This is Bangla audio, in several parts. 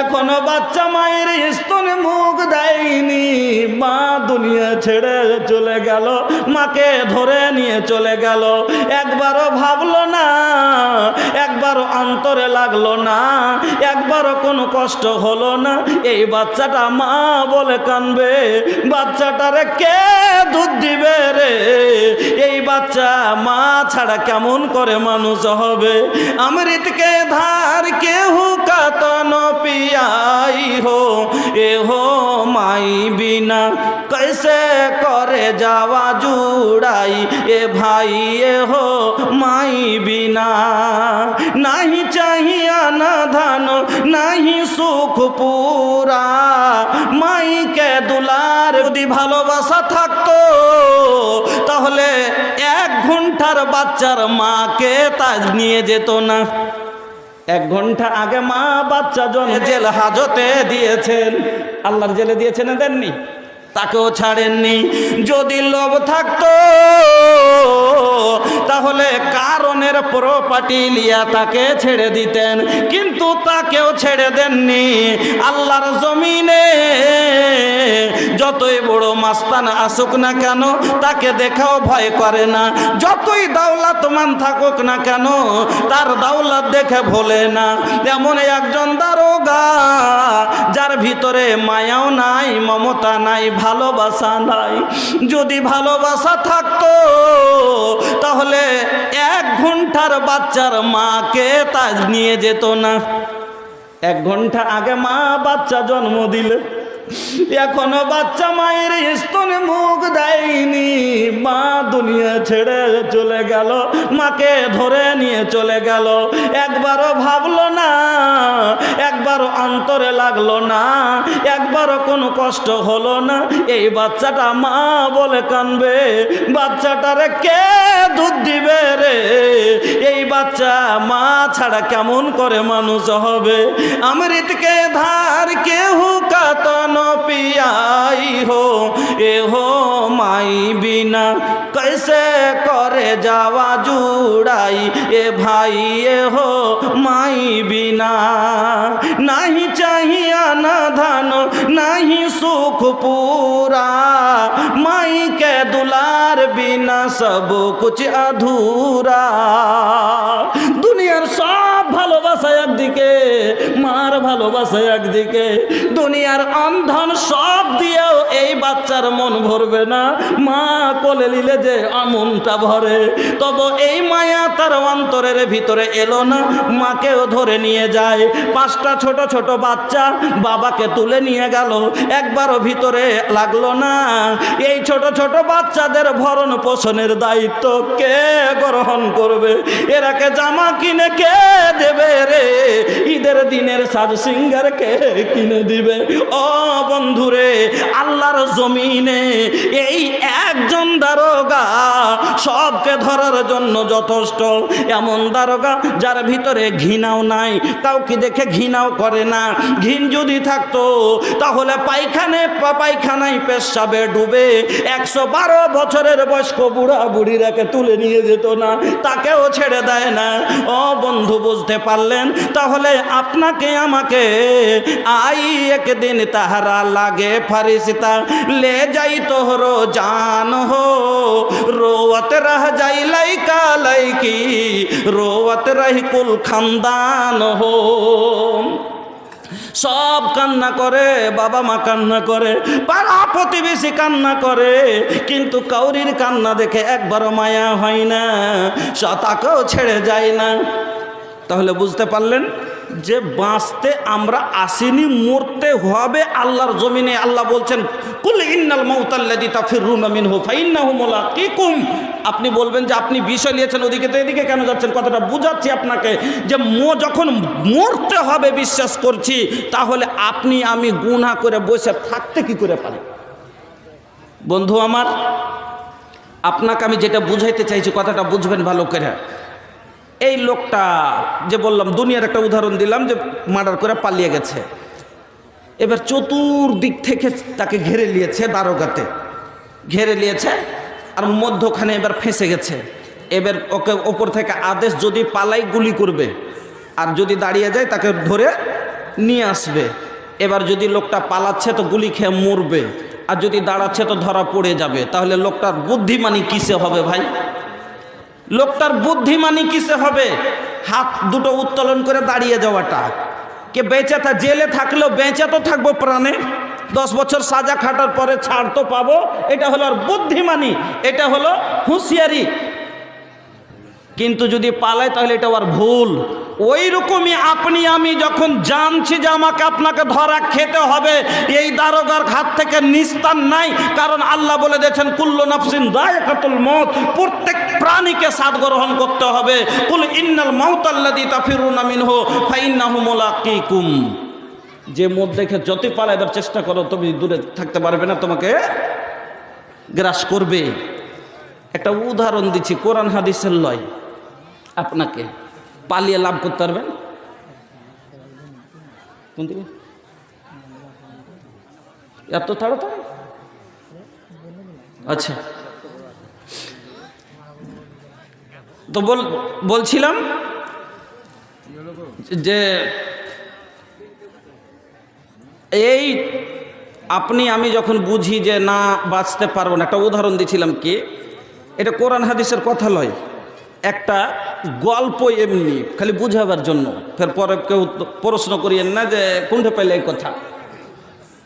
এখনও বাচ্চা মায়ের স্তনে মুখ দেয়নি। মা দুনিয়া ছেড়ে চলে গেল, মাকে ধরে নিয়ে চলে গেল। একবারও ভাবলো না, একবারও অন্তরে লাগল না, একবারও কোনো কষ্ট হলো না। এই বাচ্চাটা মা বলে কানবে, বাচ্চাটারে কে দুধ দিবে রে? এই বাচ্চা মা ছাড়া কেমন করে মানুষ হবে? অমৃতকে ধার কেহু কাতন পিয়াই হো, এ হো মাই বিনা। कैसे করে যাওয়া জুড়াই, এ ভাই, এ হো মাই বিনা। নাহি চাহিয়া না ধান, নাহি সুখ পুরা। মাইকে দুলার যদি ভালোবাসা থাকতো, তাহলে এক ঘণ্টার বাচ্চার মাকে তাজ নিয়ে যেত না। এক ঘণ্টা আগে মা বাচ্চা জন জেল হাজতে দিয়েছেন। আল্লাহর জেলে দিয়েছেন দেননি? তাকেও ছাড়েননি। যদি লোভ থাকতো তাহলে কারণের প্রপার্টি লিয়া তাকে ছেড়ে দিতেন। কিন্তু তাকেও ছেড়ে দেননি। আল্লাহর জমিনে যতই বড় মাস্তান আসুক না কেন, তাকে দেখাও ভয় করে না। যতই দাওলাতমান থাকুক না কেন, তার দাওলাত দেখে ভোলে না। এমন একজন দারোগা, যার ভিতরে মায়াও নাই, মমতা নাই, ভালোবাসা নাই। যদি ভালোবাসা থাকতো বাচ্চার মাকে তাজ নিয়ে যেত না। এক ঘণ্টা আগে মা বাচ্চা জন্ম দিলে। এখনও বাচ্চা মায়ের স্তনে মুখ দেয়নি। মা দুনিয়া ছেড়ে চলে গেল, মাকে ধরে নিয়ে চলে গেল। একবারও ভাবলো না, একবারও অন্তরে লাগল না, একবারও কোনো কষ্ট হলো না। এই বাচ্চাটা মা বলে কানবে, বাচ্চাটারে কে দুধ দিবে রে? এই মা ছাড়া কেমন করে মানুষ হবে? অমৃতকে ধার কেহ কাতন পিয়াই হো, এ হো মাই বিনা। कैसे করে যাওয়া জুড়াই, এ ভাই, এ হো মাই বিনা। নাহি চাহিয়া না ধান, নাহি সুখ পুরা। प्यार बिना सब कुछ अधूरा दुनिया सौ ভালোবাসা একদিকে, মার ভালোবাসা একদিকে, দুনিয়ার অন্ধন সব দিয়েও এই বাচ্চার মন ভরবে না। মা কোলে নিলে যে আমনটা ভরে, তবে এই মায়া তার অন্তরের ভিতরে এলো না। মাকেও ধরে নিয়ে যায়। পাঁচটা ছোট ছোট বাচ্চা বাবাকে তুলে নিয়ে গেল। একবারও ভিতরে লাগল না। এই ছোট ছোট বাচ্চাদের ভরণ পোষণের দায়িত্ব কে গ্রহণ করবে? এরাকে জামা কিনে কে দেবে রে? ঈদের দিনের সাজ সিঙ্গার কে কিনে দিবে। ও বন্ধুরে, আল্লাহর জমিনে এই একজন দারোগা সবকে ধরার জন্য যথেষ্ট। এমন দারোগা যার ভিতরে ঘৃণাও নাই, কাউকে দেখে ঘৃণাও করে না। ঘিন যদি থাকতো, তাহলে পায়খানে পায়খানায় পেশাবে ডুবে একশো বারো বছরের বয়স্ক বুড়া বুড়িরাকে তুলে নিয়ে যেত না, তাকেও ছেড়ে দেয় না। ও বন্ধু, বুঝতে বলতে পারলেন, তাহলে আপনাকে আমাকে আই একদিন তাহারা লাগে ফারিসিতা। লে যাই তোহর জান হো, রোয়াত রাহ যাই লাইকা লাইকি, রোয়াত রাহি কুল খানদান হো। সব কান্না করে, বাবা মা কান্না করে, পাড়া প্রতিবেশী কান্না করে, কিন্তু কাউরির কান্না দেখে একবারও মায়া হয় না তাকেও ছেড়ে যায় না। তাহলে বুঝতে পারলেন যে বাঁচতে আমরা আসিনি, মরতে হবে আল্লাহর জমিনে। আল্লাহ বলছেন, কুল ইন্নাল মৌতাল্লাদি ফাইন্নাহু মুলাকিকুম। আপনি বলবেন যে আপনি বিষয় নিয়েছেন ওদিকে তো এদিকে কেন যাচ্ছেন? কথাটা বুঝাচ্ছি আপনাকে যে মো যখন মরতে হবে বিশ্বাস করছি, তাহলে আপনি, আমি গুনাহ করে বসে থাকতে কি করে পারি? বন্ধু আমার, আপনাকে আমি যেটা বুঝাইতে চাইছি, কথাটা বুঝবেন ভালো করে। এই লোকটা যে বললাম, দুনিয়ার একটা উদাহরণ দিলাম যে মার্ডার করে পালিয়ে গেছে। এবার চতুর্দিক থেকে তাকে ঘেরে নিয়েছে দারোগাতে। ঘেরে নিয়েছে আর মধ্যখানে এবার ফেঁসে গেছে। এবার ওকে ওপর থেকে আদেশ, যদি পালাই গুলি করবে। আর যদি দাঁড়িয়ে যায়, তাকে ধরে নিয়ে আসবে। এবার যদি লোকটা পালাচ্ছে, তো গুলি খেয়ে মরবে। আর যদি দাঁড়াচ্ছে, তো ধরা পড়ে যাবে। তাহলে লোকটার বুদ্ধিমানি কিসে হবে ভাই? লোকটার বুদ্ধিমানি কিসে হবে? হাত দুটো উত্তোলন করে দাঁড়িয়ে যাওয়াটা। কে বেঁচে তা জেলে থাকলেও বেঁচে তো থাকব প্রাণে। দশ বছর সাজা খাটার পরে ছাড় তো পাবো। এটা হলো আর বুদ্ধিমানি। এটা হলো হুঁশিয়ারি। কিন্তু যদি পালায় তাহলে এটা আর ভুল। ওই রকমই আপনি, আমি যখন জানছি যে আমাকে আপনাকে ধরা খেতে হবে, এই দারোগার হাত থেকে নিস্তার নাই, কারণ আল্লাহ বলে দিয়েছেন, কুল্ল নাফসিন দায়কাতুল মত প্রত্যেক প্রাণীকে সাদ গ্রহণ করতে হবে। কুল ইন্নাল মাউতাল্লাদি তাফিরুনা মিনহু, ফাইন্নাহু মুলাকিকুম। যে মদ দেখে যতই পালাইবার চেষ্টা করো, তুমি দূরে থাকতে পারবে না, তোমাকে গ্রাস করবে। একটা উদাহরণ দিচ্ছি, কোরআন হাদিসের লয়। আপনাকে পালিয়ে লাভ করতে পারবেন? কোন দিকে? এত তাড়াতাড়ি? আচ্ছা। তো বল, বলছিলাম যে এই আপনি, আমি যখন বুঝি যে না বাঁচতে পারব না, একটা উদাহরণ দিছিলাম কি? এটা কোরআন হাদিসের কথা লয়। একটা গল্প এমনি, খালি বুঝাবার জন্য। ফের পরে কেউ প্রশ্ন করিয়েন না যে কোনটা পেলে এই কথা।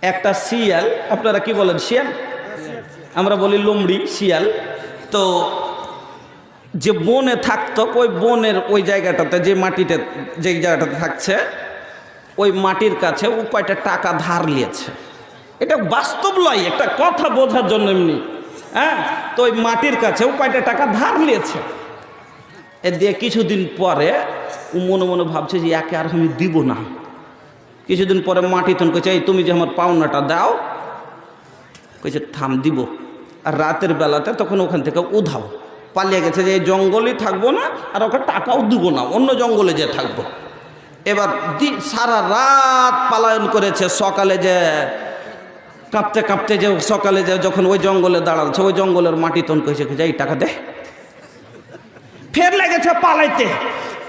একটা শিয়াল, আপনারা কি বলেন শিয়াল? আমরা বলি লোমড়ি, শিয়াল। তো যে বনে থাকতো, ওই বনের ওই জায়গাটাতে, যে মাটিতে, যে জায়গাটাতে থাকছে, ওই মাটির কাছে ও কয়টা টাকা ধার নিয়েছে। এটা বাস্তব লয় একটা কথা বোঝার জন্য এমনি। হ্যাঁ? তো ওই মাটির কাছে ও কয়টা টাকা ধার নিয়েছে। এ দিয়ে কিছুদিন পরে মনে মনে ভাবছে যে একে আর আমি দিব না। কিছুদিন পরে মাটি তন কইছে এই তুমি যে আমার পাওনাটা দাও। কইছে, থাম, দিব। আর রাতের বেলাতে তখন ওখান থেকে উধাও। পালিয়ে গেছে যে, এই জঙ্গলই থাকব না আর ওকে টাকাও দিব না, অন্য জঙ্গলে যে থাকব। এবার সারা রাত পালায়ন করেছে, সকালে যে, কাঁপতে কাঁপতে যে, সকালে যে যখন ওই জঙ্গলে দাঁড়াচ্ছে, ওই জঙ্গলের মাটি তন কইছে এই টাকা দে। ফের লেগেছে পালাইতে।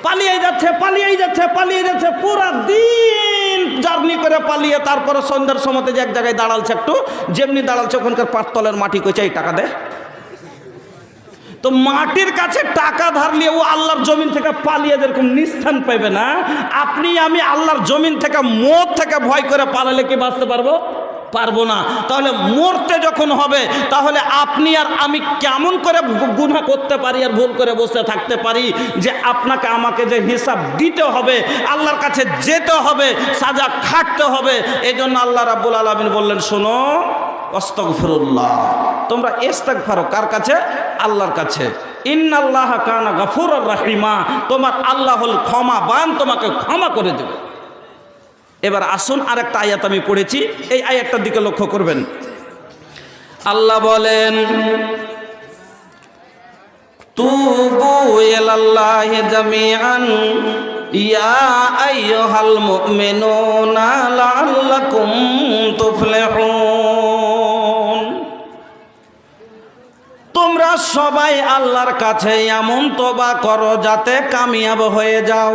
পালিয়ে যাচ্ছে পালিয়ে যাচ্ছে পালিয়ে যাচ্ছে। পুরা দিন জার্নি করে পালিয়ে তারপরে সন্ধ্যার সময়তে যে এক জায়গায় দাঁড়ালছে একটু, যেমনি দাঁড়ালছে ওখানকার পাঁচতলের মাটি কইছে, এই টাকা দে। তো মাটির কাছে টাকা ধার নিয়ে ও আল্লাহর জমিন থেকে পালিয়ে যেরকম নিস্থান পাইবে না, আপনি আমি আল্লাহর জমিন থেকে মদ থেকে ভয় করে পালালে কি বাঁচতে পারব? পারব না। তাহলে মরতে যখন হবে, তাহলে আপনি আর আমি কেমন করে গুণা করতে পারি আর ভুল করে বসে থাকতে পারি যে আপনাকে আমাকে যে হিসাব দিতে হবে, আল্লাহর কাছে যেতে হবে, সাজা খাটতে হবে এই জন্য আল্লাহ রাব্বুল আলমিন বললেন, শোনো অস্তগফিরুল্লাহ তোমরা ইস্তাক ফারো কার কাছে? আল্লাহর কাছে। ইন্নাল্লাহ কানা গাফুর রাহিমা। তোমার আল্লাহ হল ক্ষমা বান তোমাকে ক্ষমা করে দেবে। এবার আসুন আর একটা আয়াত আমি পড়েছি। এই আয়াতটার দিকে লক্ষ্য করবেন। আল্লাহ বলেন, তুবু ইলাল্লাহি জামিআন, ইয়া আইয়ুহাল মুমিনুনা লাআল্লাকুম তুফলিহুন। তোমরা সবাই আল্লাহর কাছে এমন তোবা করো যাতে কামিয়াব হয়ে যাও।